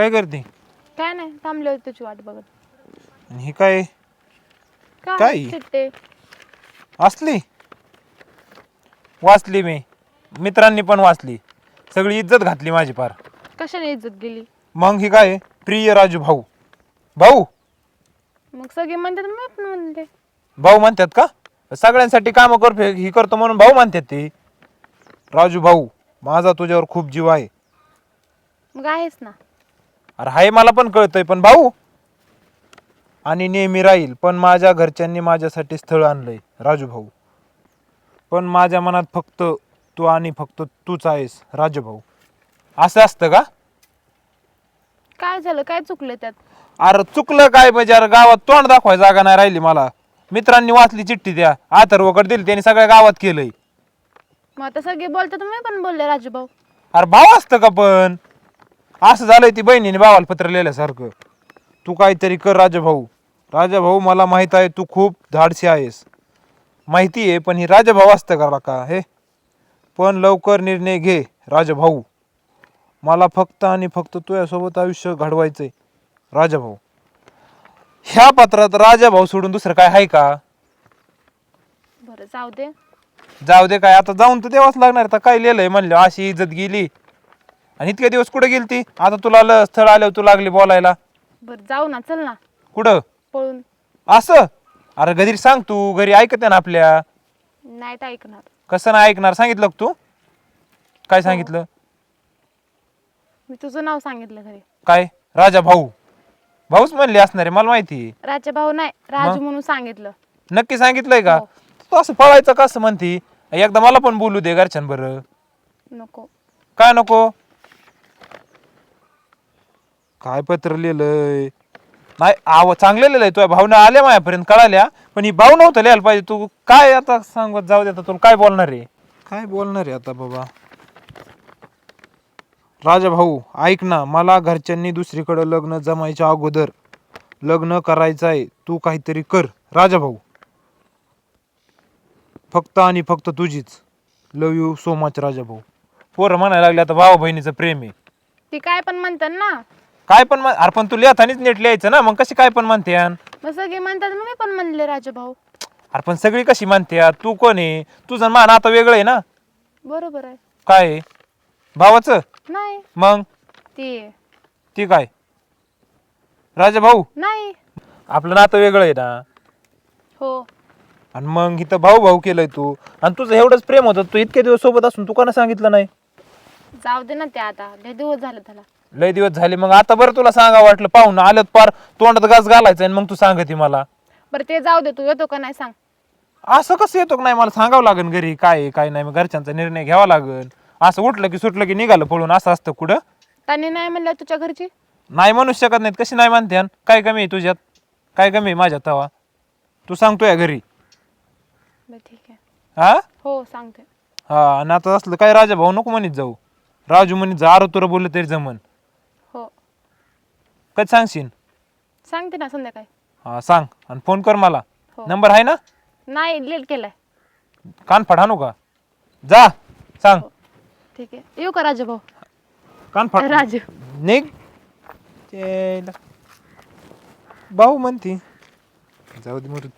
काय करते? काय नाही थांबले होते तुझी वाट बघत. आणि ही काय? काय? काय? चिट्टे. असली वाचली मी. मित्रांनी पण वाचली. सगळी इज्जत घातली माझी पार कशाने इज्जत गेली? मग ही काय? प्रिय राजू भाऊ. भाऊ? मग सगळे म्हणतात मी पण म्हणते. भाऊ म्हणतात का? सगळ्यांसाठी कामं कर ही करतो म्हणून भाऊ म्हणतात ते. राजू भाऊ माझा तुझ्यावर खूप जीव आहे. मग आहेस ना. अरे हाय मला पण कळतंय पण भाऊ आणि नेहमी राहील पण माझ्या घरच्यांनी माझ्यासाठी स्थळ आणलंय राजू भाऊ. पण माझ्या मनात फक्त तू आणि फक्त तूच आहेस राजू भाऊ. असं असतं का? काय झालं? काय चुकलं त्यात? अरे चुकलं काय म्हणजे? अरे गावात तोंड दाखवायची जागा नाही राहिली मला. मित्रांनी वाचली चिठ्ठी द्या आथर्वकडे दिली त्यांनी सगळ्या गावात केलंय. मग आता सगळे बोलतात मी पण बोलले राजू भाऊ. अरे भाऊ असतं का पण? असं झालंय ती बहिणीने भावाला पत्र लिहिल्यासारखं. तू काहीतरी कर राजा भाऊ राजा भाऊ मला माहीत आहे तू खूप धाडसी आहेस. माहिती आहे पण ही राजा भाऊ असतं का का हे? पण लवकर निर्णय घे राजा भाऊ मला फक्त आणि फक्त तुझ्यासोबत आयुष्य घडवायचंय राजा भाऊ ह्या पत्रात राजा भाऊ सोडून दुसरं काय आहे का? बरं जाऊ दे. जाऊ दे काय आता जाऊन तर देवाच लागणार आता काय लिहिलंय म्हणलं अशी इज्जत गेली. आणि इतके दिवस कुठे गेली ती आता तुला ल- स्थळ आल्यावर तू लागली बोलायला. बरं जाऊ ना चल ना. कुठं? पळून. असं? अरे घरी सांग तू घरी ऐकते ना आपल्या. नाहीत ऐकणार. कसं नाही ऐकणार? सांगितलं का तू? काय सांगितलं? मी तुझं नाव सांगितलं घरी. काय? राजा भाऊ. भाऊच म्हणले असणार आहे मला माहिती. आहे. राजा भाऊ नाही राजू? म्हणून सांगितलं. नक्की सांगितलंय का? हो. तू असं पळायचं कसं म्हणती? एकदा मला पण बोलू दे घरच्यां बरं नको. काय नको? काय पत्र लिहिलंय नाही आव चांगलं लिहिलंय तुझ्या भावना आल्या माझ्यापर्यंत कळाल्या. पण ही भाऊ नव्हतं लिहायला पाहिजे. तू काय आता सांगत जाऊ दे आता तुला काय बोलणार आहे? काय बोलणार आहे आता बाबा? राजा भाऊ ऐक ना मला घरच्यांनी दुसरीकडे लग्न जमायच्या अगोदर लग्न करायचं आहे. तू काहीतरी कर. राजा भाऊ फक्त आणि फक्त तुझीच. Love you so much Raja भाऊ. पोरं म्हणायला लागले आता भावा बहिणीचं प्रेम आहे. ती काय पण म्हणतात ना काय पण म्हण- अरे पण तू लिहातानीच नीट लिहायचं ना मग कशी काय पण म्हणते? मग सगळे म्हणतात मग मी पण म्हणले राजा भाऊ. अरे पण सगळी कशी म्हणते? तू कोण आहे? तुझं मान आता वेगळं आहे ना? बरोबर आहे. काय आहे? भावाचं? नाही. मग? ती ती काय? राजा भाऊ? नाही. आपलं नातं वेगळं आहे ना? हो. आणि मग इथं भाऊ भाऊ केलंय तू. आणि तुझं एवढंच प्रेम होतं तू इतके दिवस सोबत असून तू कोणा सांगितलं नाही? जाऊ दे ना ते आता. लय दिवस झाले त्याला. लय दिवस झाले. मग आता बरं तुला सांगा वाटलं पाहून आलं पार तोंडात गाज घालायचं आणि मग तू सांगते मला. बरं ते जाऊ दे तू येतो का नाही सांग. असं कसं येतो का नाही मला सांगावं लागेल घरी काय आहे, काय नाही मग घरच्यांचा निर्णय घ्यावा लागेल असं उठलं की सुटलं की निघालं पळून असं असतं कुठं? त्यांनी नाही म्हणलं तुझ्या घरची? नाही म्हणू शकत नाहीत. कशी नाही म्हणते? काय कमी आहे तुझ्यात? काय कमी आहे माझ्यात तवा? तू सांगतोय घरी. बरं ठीक आहे. हा? हो सांगते. हा आणि आता असलं काय राजा भाऊ नको म्हणत जाऊ. राजू म्हणत जा आरो तुला बोललं तरी जमन. कधी सांगशील? सांगते ना संध्याकाळी. हा सांग. आणि फोन कर मला. हो. नंबर आहे ना? नाही लेट केलाय. कान फाड का जा सांग. ठीक आहे. येऊ का राजा भाऊ? कान फाड. राजू. निघ. भाऊ म्हणती. जाऊ दे मरूच